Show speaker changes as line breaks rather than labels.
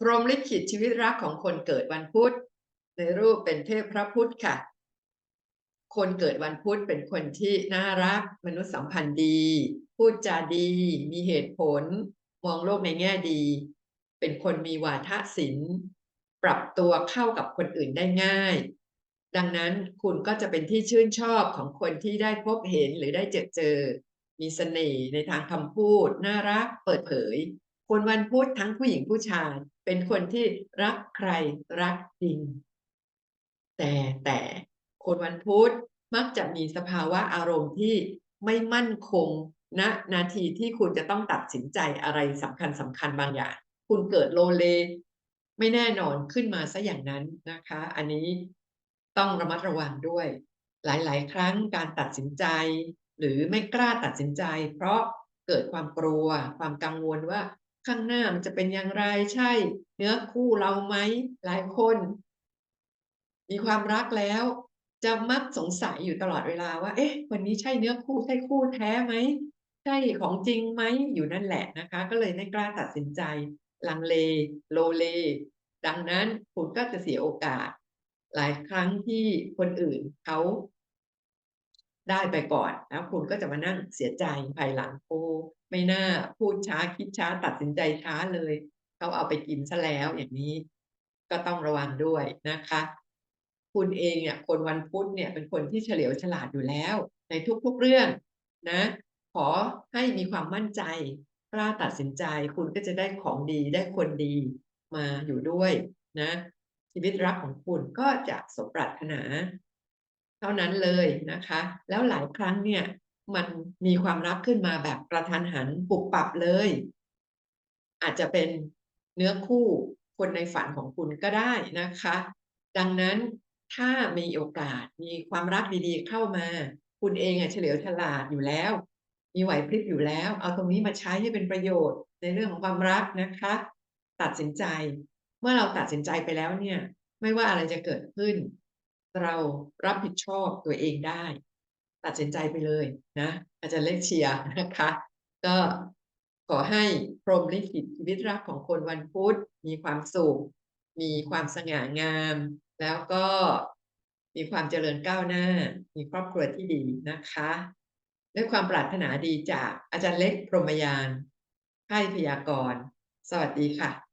พรหมลิขิตชีวิตรักของคนเกิดวันพุธในรูปเป็นเทพพระพุธค่ะ คนเกิดวันพุธเป็นคนที่น่ารัก มนุษยสัมพันธ์ดี พูดจาดี มีเหตุผล มองโลกในแง่ดี เป็นคนมีวาทศิลป์ ปรับตัวเข้ากับคนอื่นได้ง่าย ดังนั้นคุณก็จะเป็นที่ชื่นชอบของคนที่ได้พบเห็นหรือได้เจอเจอ มีเสน่ห์ในทางคำพูด น่ารัก เปิดเผย คนวันพุธทั้งผู้หญิงผู้ชาย เป็นคนที่รักใครรักจริง แต่แต่คนวันพุธมักจะมีสภาวะอารมณ์ที่ไม่มั่นคงณนะนาทีที่คุณจะต้องตัดสินใจอะไรสำคัญสำคัญบางอย่าง คุณเกิดโลเล ไม่แน่นอนขึ้นมาซะอย่างนั้นนะคะ อันนี้ต้องระมัดระวังด้วย หลาย ๆ ครั้งการตัดสินใจ หรือไม่กล้าตัดสินใจ เพราะเกิดความกลัว ความกังวลว่า ข้างหน้ามันจะเป็นอย่างไรใช่ เนื้อคู่เราไหมหลายคน มีความรักแล้ว จะมักสงสัยอยู่ตลอดเวลาว่า เอ๊ะวันนี้ใช่เนื้อคู่ใช่คู่แท้ไหมใช่ของจริงไหมอยู่นั่นแหละนะคะ ก็เลยไม่กล้าตัดสินใจ ลังเล โลเล ดังนั้นคุณก็จะเสียโอกาส หลายครั้งที่คนอื่นเขา ได้ไปก่อนแล้วคุณก็จะมานั่งเสียใจภายหลังโอ้ไม่น่าพูดช้าคิดช้าตัดสินใจช้าเลยเขาเอาไปกินเสียแล้วอย่างนี้ ก็ต้องระวังด้วยนะคะ คุณเองเนี่ยคนวันพุธเนี่ยเป็นคนที่เฉลียวฉลาดอยู่แล้ว ในทุกๆเรื่องนะ ขอให้มีความมั่นใจกล้าตัดสินใจคุณก็จะได้ของดีได้คนดีมาอยู่ด้วยนะชีวิตรักของคุณก็จะสมปรารถนา เท่านั้นเลยนะคะ แล้วหลายครั้งเนี่ยมันมีความรักขึ้นมาแบบกระทันหันปุบปับเลย อาจจะเป็นเนื้อคู่คนในฝันของคุณก็ได้นะคะ ดังนั้นถ้ามีโอกาสมีความรักดีๆเข้ามา คุณเองอะเฉลียวฉลาดอยู่แล้ว มีไหวพริบอยู่แล้ว เอาตรงนี้มาใช้ให้เป็นประโยชน์ในเรื่องของความรักนะคะ ตัดสินใจ เมื่อเราตัดสินใจไปแล้วเนี่ย ไม่ว่าอะไรจะเกิดขึ้น เรารับผิดชอบตัวเองได้ ตัดสินใจไปเลยนะ อาจารย์เล็กเชียร์นะคะ ก็ขอให้พรหมลิขิตชีวิตรักของคนวันพุธมีความสุข มีความสง่างาม แล้วก็มีความเจริญก้าวหน้า มีครอบครัวที่ดีนะคะ ด้วยความปรารถนาดีจากอาจารย์เล็กพรหมยานไพ่พยากร สวัสดีค่ะ